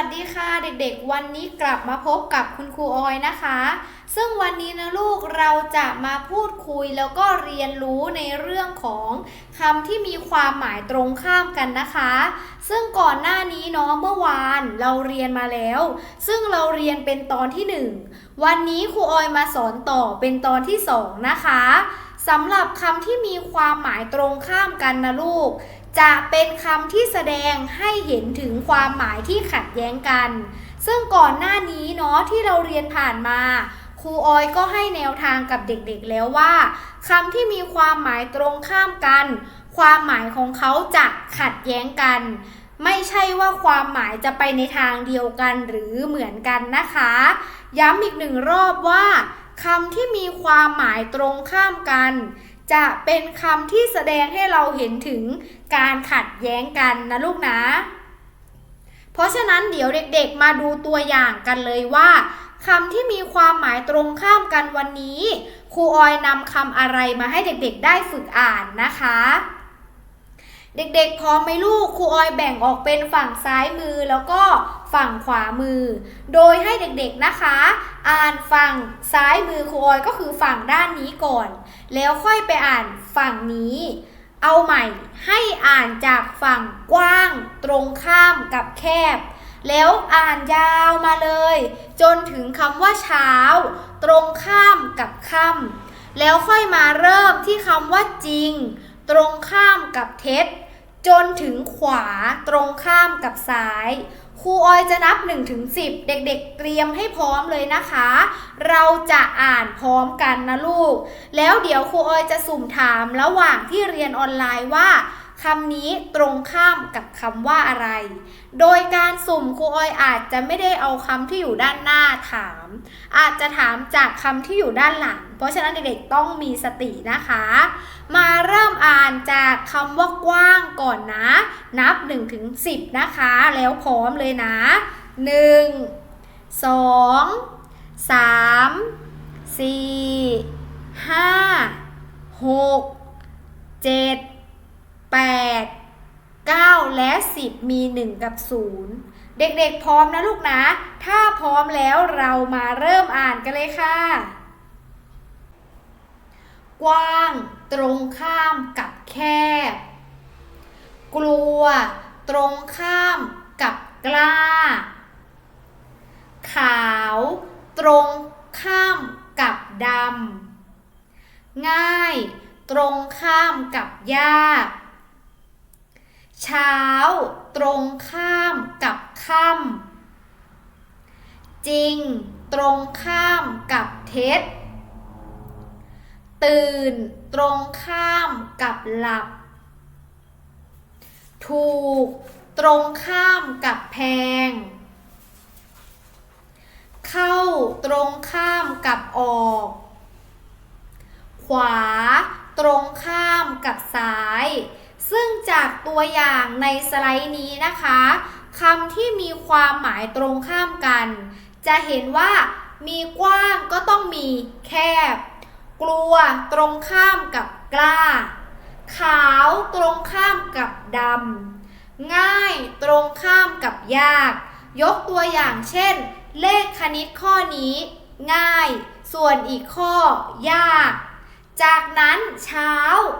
วัสดีค่ะเด็กๆ วันนี้กลับมาพบกับคุณครูออยนะคะ ซึ่งวันนี้นะลูกเราจะมาพูดคุยแล้วก็เรียนรู้ในเรื่องของคำที่มีความหมายตรงข้ามกันนะคะ ซึ่งก่อนหน้านี้เนาะเมื่อวานเราเรียนมาแล้ว ซึ่งเราเรียนเป็นตอนที่หนึ่งวันนี้ครูออยมาสอนต่อเป็นตอนที่สองนะคะสำหรับคำที่มีความหมายตรงข้ามกันนะลูก จะเป็นคำที่แสดงให้เห็นถึงความหมายที่ขัดแย้งกัน ซึ่งก่อนหน้านี้เนาะที่เราเรียนผ่านมาครูออยก็ให้แนวทางกับเด็กๆแล้วว่าคำที่มีความหมายตรงข้ามกัน ความหมายของเขาจะขัดแย้งกัน ไม่ใช่ว่าความหมายจะไปในทางเดียวกันหรือเหมือนกันนะคะ ย้ำอีกหนึ่งรอบว่าคำที่มีความหมายตรงข้ามกัน จะเป็นคำที่แสดงให้เราเห็นถึงการขัดแย้งกันนะลูกนะ เพราะฉะนั้นเดี๋ยวเด็กๆมาดูตัวอย่างกันเลยว่าคำที่มีความหมายตรงข้ามกันวันนี้ครูออยนำคำอะไรมาให้เด็กๆได้ฝึกอ่านนะคะ เด็กๆพร้อมไหมลูกครูออยแบ่งออกเป็นฝั่งซ้ายมือแล้วก็ฝั่งขวามือ โดยให้เด็กๆนะคะ อ่านฝั่งซ้ายมือครูออยก็คือฝั่งด้านนี้ก่อน แล้วค่อยไปอ่านฝั่งนี้ เอาใหม่ให้อ่านจากฝั่งกว้าง ตรงข้ามกับแคบ แล้วอ่านยาวมาเลย จนถึงคำว่าเช้า ตรงข้ามกับค่ำแล้วค่อยมาเริ่มที่คำว่าจริง ตรงข้ามกับเท็จ จนถึงขวาตรงข้ามกับซ้ายครูออยจะนับ1ถึง10 เด็กๆ เตรียมให้พร้อมเลยนะคะ เราจะอ่านพร้อมกันนะลูก แล้วเดี๋ยวครูออยจะสุ่มถามระหว่างที่เรียนออนไลน์ว่าคำนี้ตรงข้ามกับคำว่าอะไร โดยการสุ่มครูออยอาจจะไม่ได้เอาคำที่อยู่ด้านหน้าถาม อาจจะถามจากคำที่อยู่ด้านหลัง เพราะฉะนั้นเด็กๆต้องมีสตินะคะ มาานจากคำว่ากว้างก่อนนะ นับ1ถึง10นะคะ แล้วพร้อมเลยนะ 1 2 3 4 5 6 7 8 9 และ 10 มี 1 กับ 0 เด็กๆพร้อมนะลูกนะ ถ้าพร้อมแล้วเรามาเริ่มอ่านกันเลยค่ะ กว้าง ตรงข้ามกับแคบ กลัว ตรงข้ามกับกล้า ขาว ตรงข้ามกับดำ ง่าย ตรงข้ามกับยาก เช้า ตรงข้ามกับค่ำจริง ตรงข้ามกับเท็จ ตื่น ตรงข้ามกับหลับ ถูก ตรงข้ามกับแพง เข้า ตรงข้ามกับออก ขวา ตรงข้ามกับซ้าย ซึ่งจากตัวอย่างในสไลด์นี้นะคะคำที่มีความหมายตรงข้ามกัน จะเห็นว่ามีกว้างก็ต้องมีแคบ กลัวตรงข้ามกับกล้า ขาวตรงข้ามกับดำ ง่ายตรงข้ามกับยาก ยกตัวอย่างเช่น เลขคณิตข้อนี้ ง่าย ส่วนอีกข้อ ยาก จากนั้นเช้า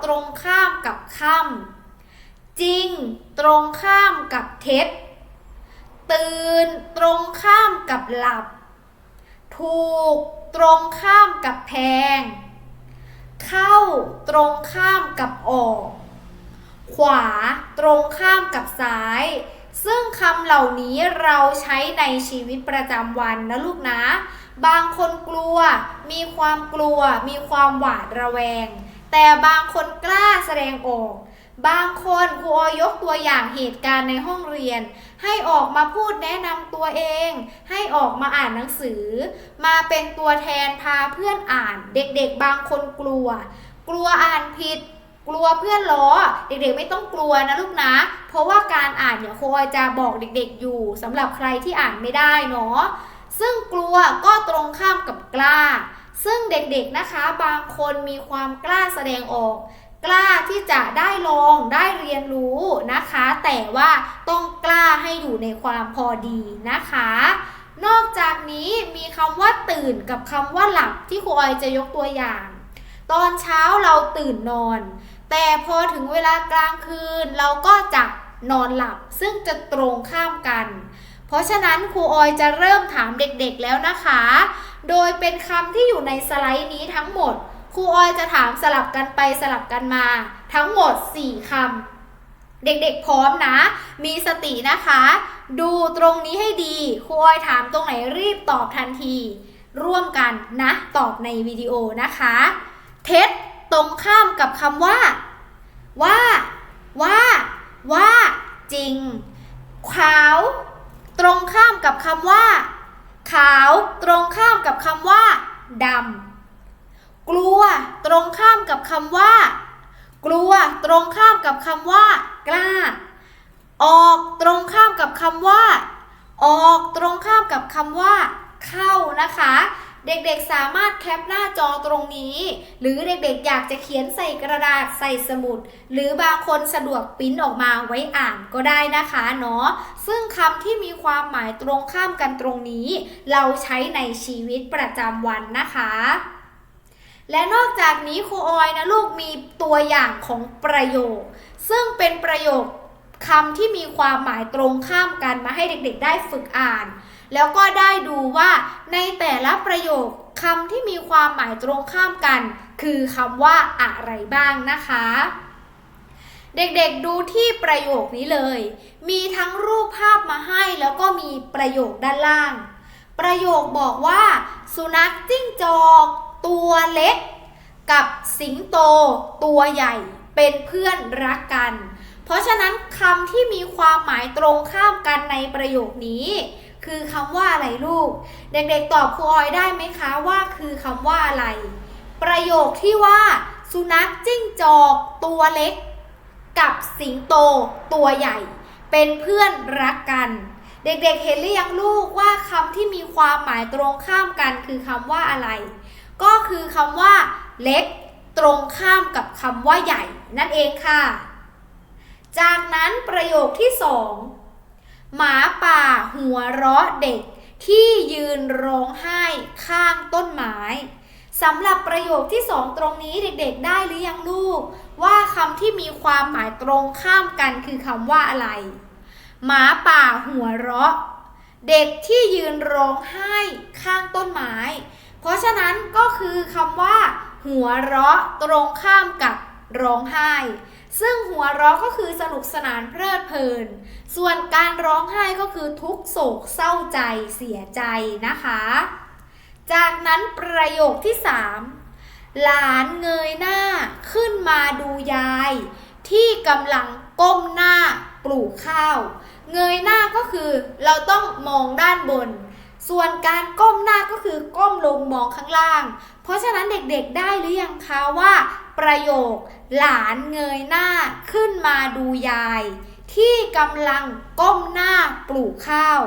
ตรงข้ามกับค่ำจริงตรงข้ามกับเท็จ ตื่นตรงข้ามกับหลับ ถูกตรงข้ามกับแพง เข้าตรงข้ามกับออก ขวาตรงข้ามกับซ้าย ซึ่งคำเหล่านี้เราใช้ในชีวิตประจำวันนะลูกนะ บางคนกลัว มีความกลัว มีความหวาดระแวง แต่บางคนกล้าแสดงออก บางคนครูอยกตัวอย่างเหตุการณ์ในห้องเรียน ให้ออกมาพูดแนะนำตัวเอง ให้ออกมาอ่านหนังสือ มาเป็นตัวแทนพาเพื่อนอ่าน เด็กๆบางคนกลัว กลัวอ่านผิด กลัวเพื่อนล้อ เด็กๆไม่ต้องกลัวนะลูกนะ เพราะว่าการอ่านเนี่ยครูอจะบอกเด็กๆอยู่สำหรับใครที่อ่านไม่ได้เนาะซึ่งกลัวก็ตรงข้ามกับกล้าซึ่งเด็กๆนะคะบางคนมีความกล้าแสดงออก กล้าที่จะได้ลองได้เรียนรู้นะคะ แต่ว่าต้องกล้าให้อยู่ในความพอดีนะคะ นอกจากนี้มีคำว่าตื่นกับคำว่าหลับที่ครูออยจะยกตัวอย่าง ตอนเช้าเราตื่นนอน แต่พอถึงเวลากลางคืนเราก็จะนอนหลับซึ่งจะตรงข้ามกัน เพราะฉะนั้นครูออยจะเริ่มถามเด็กๆแล้วนะคะ โดยเป็นคำที่อยู่ในสไลด์นี้ทั้งหมด รูออยจะถามสลับกันไปสลับกันมา ทั้งหมด 4คำเด็กๆพร้อมนะ มีสตินะคะ ดูตรงนี้ให้ดีครูออยถามตรงไหนรีบตอบทันที ร่วมกันนะ ตอบในวิดีโอนะคะ เท็จตรงข้ามกับคำว่า ว่า ว่า ว่า จริง ขาว ตรงข้ามกับคำว่า ขาว ตรงข้ามกับคำว่าดำ กลัว ตรงข้ามกับคำว่า กลัว ตรงข้ามกับคำว่า กล้า ออกตรงข้ามกับคำว่า ออกตรงข้ามกับคำว่า เข้านะคะ เด็กๆสามารถแคปหน้าจอตรงนี้ หรือเด็กๆอยากจะเขียนใส่กระดาษใส่สมุด หรือบางคนสะดวกปิ้นออกมาไว้อ่านก็ได้นะคะเนาะซึ่งคำที่มีความหมายตรงข้ามกันตรงนี้ เราใช้ในชีวิตประจำวันนะคะ และนอกจากนี้ครูออยนะลูกมีตัวอย่างของประโยค ซึ่งเป็นประโยคคำที่มีความหมายตรงข้ามกันมาให้เด็กๆ ได้ฝึกอ่าน แล้วก็ได้ดูว่าในแต่ละประโยคคำที่มีความหมายตรงข้ามกัน คือคำว่าอะไรบ้างนะคะ เด็กๆดูที่ประโยคนี้เลย มีทั้งรูปภาพมาให้แล้วก็มีประโยคด้านล่าง ประโยคบอกว่า สุนัขจิ้งจอก ตัวเล็ก กับสิงโตตัวใหญ่เป็นเพื่อนรักกัน เพราะฉะนั้นคำที่มีความหมายตรงข้ามกันในประโยคนี้ คือคำว่าอะไรลูก เด็กๆตอบครูออยได้ไหมคะว่าคือคำว่าอะไร ประโยคที่ว่า สุนัขจิ้งจอกตัวเล็ก กับสิงโตตัวใหญ่ เป็นเพื่อนรักกัน เด็กๆเห็นหรือยังลูกว่าคำที่มีความหมายตรงข้ามกันคือคำว่าอะไร ก็คือคำว่าเล็กตรงข้ามกับคำว่าใหญ่นั่นเองค่ะ จากนั้นประโยคที่สองหมาป่าหัวเราะเด็กที่ยืนร้องไห้ข้างต้นไม้สำหรับประโยคที่สองตรงนี้เด็กๆ ได้หรือยังลูก ว่าคำที่มีความหมายตรงข้ามกันคือคำว่าอะไร หมาป่าหัวเราะ เด็กที่ยืนร้องไห้ข้างต้นไม้ เพราะฉะนั้นก็คือคำว่า หัวเราะตรงข้ามกับร้องไห้ ซึ่งหัวเราะก็คือสนุกสนานเพลิดเพลิน ส่วนการร้องไห้ก็คือทุกโศกเศร้าใจเสียใจนะคะ จากนั้นประโยคที่ 3 หลานเงยหน้าขึ้นมาดูยาย ที่กำลังก้มหน้าปลูกข้าว เงยหน้าก็คือเราต้องมองด้านบน ส่วนการก้มหน้าก็คือก้มลงมองข้างล่าง เพราะฉะนั้นเด็กๆได้หรือยังคะว่า ประโยค หลานเงยหน้าขึ้นมาดูยาย ที่กำลังก้มหน้าปลูกข้าว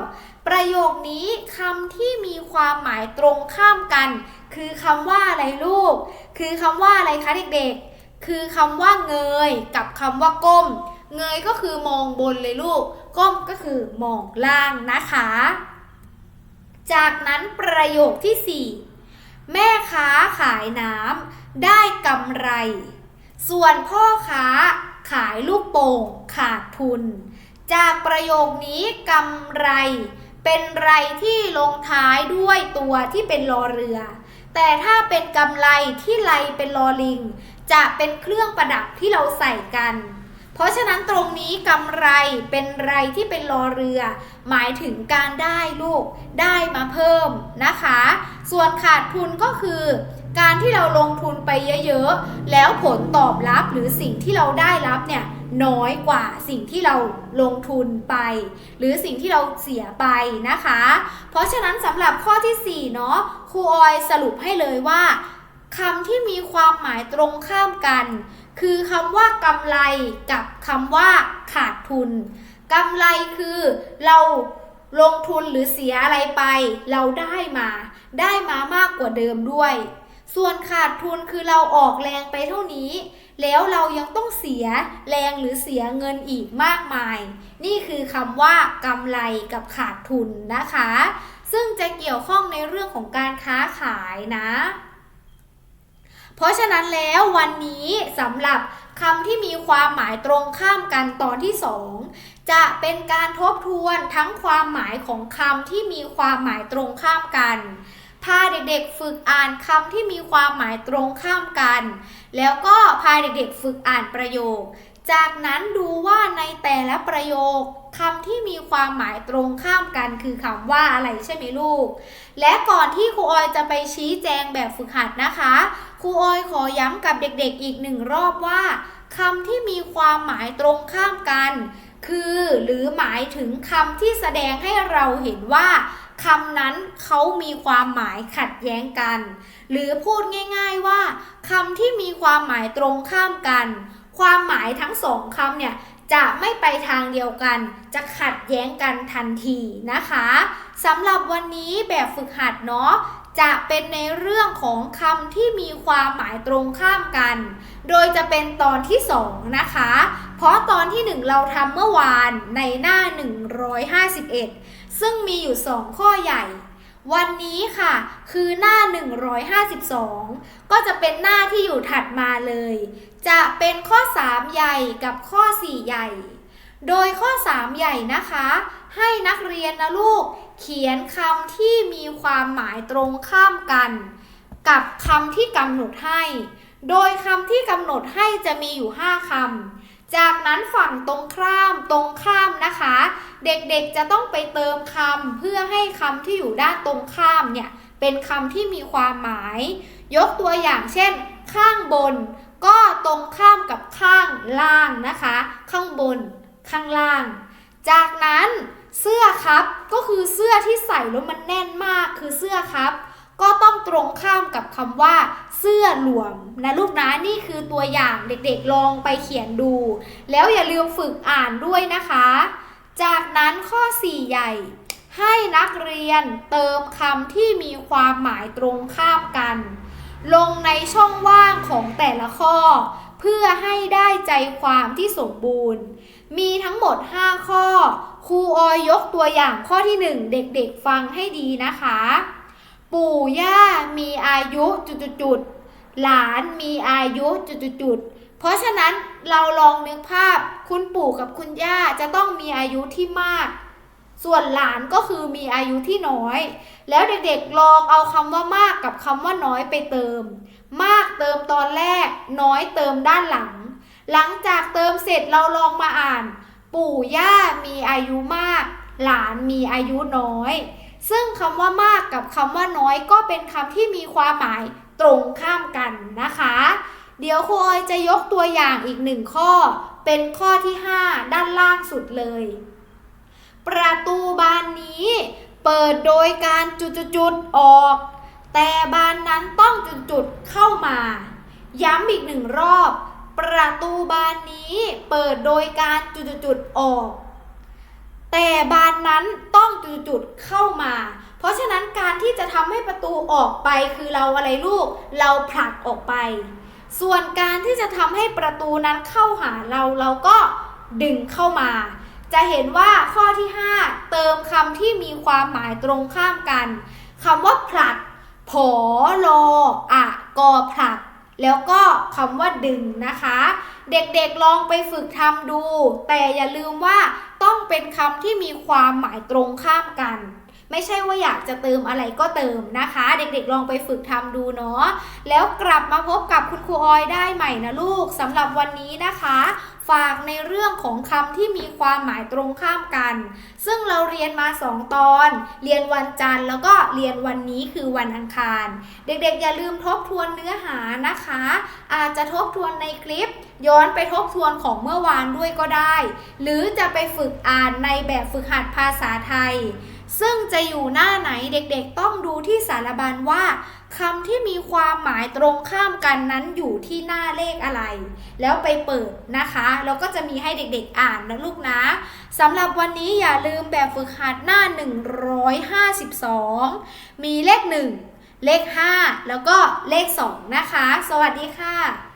ประโยคนี้คำที่มีความหมายตรงข้ามกัน คือคำว่าอะไรลูก คือคำว่าอะไรคะเด็กๆ คือคำว่าเงย กับคำว่าก้ม เงยก็คือมองบนเลยลูก ก้มก็คือมองล่างนะคะ จากนั้นประโยคที่ 4 แม่ค้าขายน้ำได้กำไร ส่วนพ่อค้าขายลูกโป่งขาดทุน จากประโยคนี้กำไร เป็นไรที่ลงท้ายด้วยตัวที่เป็นรอเรือ แต่ถ้าเป็นกำไรที่ไรเป็นลอลิง จะเป็นเครื่องประดับที่เราใส่กัน เพราะฉะนั้นตรงนี้กำไรเป็นไรที่เป็นรอเรือ หมายถึงการได้ลูกได้มาเพิ่มนะคะ ส่วนขาดทุนก็คือการที่เราลงทุนไปเยอะๆ แล้วผลตอบรับหรือสิ่งที่เราได้รับเนี่ยน้อยกว่าสิ่งที่เราลงทุนไป หรือสิ่งที่เราเสียไปนะคะ เพราะฉะนั้นสำหรับข้อที่4เนาะครูออยสรุปให้เลยว่าคำที่มีความหมายตรงข้ามกัน คือคำว่ากำไรกับคำว่าขาดทุนกำไรคือเราลงทุนหรือเสียอะไรไป เราได้มา ได้มามากกว่าเดิมด้วย ส่วนขาดทุนคือเราออกแรงไปเท่านี้ แล้วเรายังต้องเสียแรงหรือเสียเงินอีกมากมาย นี่คือคำว่ากำไรกับขาดทุนนะคะ ซึ่งจะเกี่ยวข้องในเรื่องของการค้าขายนะ เพราะฉะนั้นแล้ววันนี้สำหรับคำที่มีความหมายตรงข้ามกันตอนที่ 2 จะเป็นการทบทวนทั้งความหมายของคำที่มีความหมายตรงข้ามกันพาเด็กๆฝึกอ่านคำที่มีความหมายตรงข้ามกัน แล้วก็พาเด็กๆฝึกอ่านประโยค จากนั้นดูว่าในแต่ละประโยคคำที่มีความหมายตรงข้ามกัน คือคำว่าอะไรใช่ไหมลูก และก่อนที่ครูออยจะไปชี้แจงแบบฝึกหัดนะคะ ครูออยขอย้ำกับเด็กๆอีกหนึ่งรอบว่าคำที่มีความหมายตรงข้ามกัน คือหรือหมายถึงคำที่แสดงให้เราเห็นว่าคำนั้นเขามีความหมายขัดแย้งกัน หรือพูดง่ายๆว่าคำที่มีความหมายตรงข้ามกัน ความหมายทั้งสองคำเนี่ยจะไม่ไปทางเดียวกัน จะขัดแย้งกันทันทีนะคะสำหรับวันนี้แบบฝึกหัดเนาะ จะเป็นในเรื่องของคำที่มีความหมายตรงข้ามกัน โดยจะเป็นตอนที่ 2 นะคะ เพราะตอนที่ 1 เราทำเมื่อวานในหน้า 151 ซึ่งมีอยู่ 2 ข้อใหญ่ วันนี้ค่ะคือหน้า 152 ก็จะเป็นหน้าที่อยู่ถัดมาเลย จะเป็นข้อ 3 ใหญ่กับข้อ 4 ใหญ่ โดยข้อ 3 ใหญ่นะคะ ให้นักเรียนนะลูก เขียนคำที่มีความหมายตรงข้ามกัน กับคำที่กำหนดให้ โดยคำที่กำหนดให้จะมีอยู่ 5คำ จากนั้นฝั่งตรงข้ามตรงข้ามนะคะ เด็กๆจะต้องไปเติมคำเพื่อให้คำที่อยู่ด้านตรงข้ามเนี่ยเป็นคำที่มีความหมาย ยกตัวอย่างเช่น ข้างบน ก็ตรงข้ามกับข้างล่างนะคะ ข้างบน ข้างล่าง จากนั้น เสื้อครับ ก็คือเสื้อที่ใส่แล้วมันแน่นมากคือเสื้อครับ ก็ต้องตรงข้ามกับคำว่า เสื้อหลวมนะลูกนะนี่คือตัวอย่างเด็กๆลองไปเขียนดู แล้วอย่าลืมฝึกอ่านด้วยนะคะ จากนั้นข้อ 4 ใหญ่ ให้นักเรียนเติมคำที่มีความหมายตรงข้ามกัน ลงในช่องว่างของแต่ละข้อ เพื่อให้ได้ใจความที่สมบูรณ์ มีทั้งหมด 5 ข้อ ครูออยยกตัวอย่างข้อที่ 1 เด็กๆฟังให้ดีนะคะ ปู่ย่ามีอายุจุดๆหลานมีอายุจุดๆๆเพราะฉะนั้นเราลองนึกภาพคุณปู่กับคุณย่าจะต้องมีอายุที่มาก ส่วนหลานก็คือมีอายุที่น้อย แล้วเด็กๆลองเอาคำว่ามากกับคำว่าน้อยไปเติม มากเติมตอนแรก น้อยเติมด้านหลัง หลังจากเติมเสร็จเราลองมาอ่าน ปู่ย่ามีอายุมาก หลานมีอายุน้อย ซึ่งคำว่ามากกับคำว่าน้อยก็เป็นคำที่มีความหมายตรงข้ามกันนะคะ เดี๋ยวครูออยจะยกตัวอย่างอีกหนึ่งข้อ เป็นข้อที่ 5 ด้านล่างสุดเลย ประตูบานนี้เปิดโดยการจุดๆๆออก แต่บานนั้นต้องจุดๆเข้ามา ย้ำอีกหนึ่งรอบ ประตูบานนี้เปิดโดยการจุดๆออก แต่บานนั้นต้องจุดๆเข้ามา เพราะฉะนั้นการที่จะทำให้ประตูออกไปคือเราอะไรลูก เราผลักออกไป ส่วนการที่จะทำให้ประตูนั้นเข้าหาเราเราก็ดึงเข้ามา จะเห็นว่าข้อที่ 5 เติมคำที่มีความหมายตรงข้ามกันคำว่าผลักผอลออะกอผลัก แล้วก็คำว่าดึงนะคะ เด็กๆลองไปฝึกทำดู แต่อย่าลืมว่าต้องเป็นคำที่มีความหมายตรงข้ามกัน ไม่ใช่ว่าอยากจะเติมอะไรก็เติมนะคะ เด็กๆลองไปฝึกทำดูเนาะแล้วกลับมาพบกับคุณครูออยได้ใหม่นะลูกสำหรับวันนี้นะคะ ฝากในเรื่องของคำที่มีความหมายตรงข้ามกัน ซึ่งเราเรียนมา 2 ตอน เรียนวันจันทร์แล้วก็เรียนวันนี้คือวันอังคาร เด็กๆ อย่าลืมทบทวนเนื้อหานะคะ อาจจะทบทวนในคลิป ย้อนไปทบทวนของเมื่อวานด้วยก็ได้ หรือจะไปฝึกอ่านในแบบฝึกหัดภาษาไทย ซึ่งจะอยู่หน้าไหนเด็กๆต้องดูที่สารบัญว่าคำที่มีความหมายตรงข้ามกันนั้นอยู่ที่หน้าเลขอะไร แล้วไปเปิดนะคะแล้วก็จะมีให้เด็กๆอ่านนะลูกนะสำหรับวันนี้อย่าลืมแบบฝึกหัดหน้า 152 มีเลข 1 เลข 5 แล้วก็เลข 2 นะคะ สวัสดีค่ะ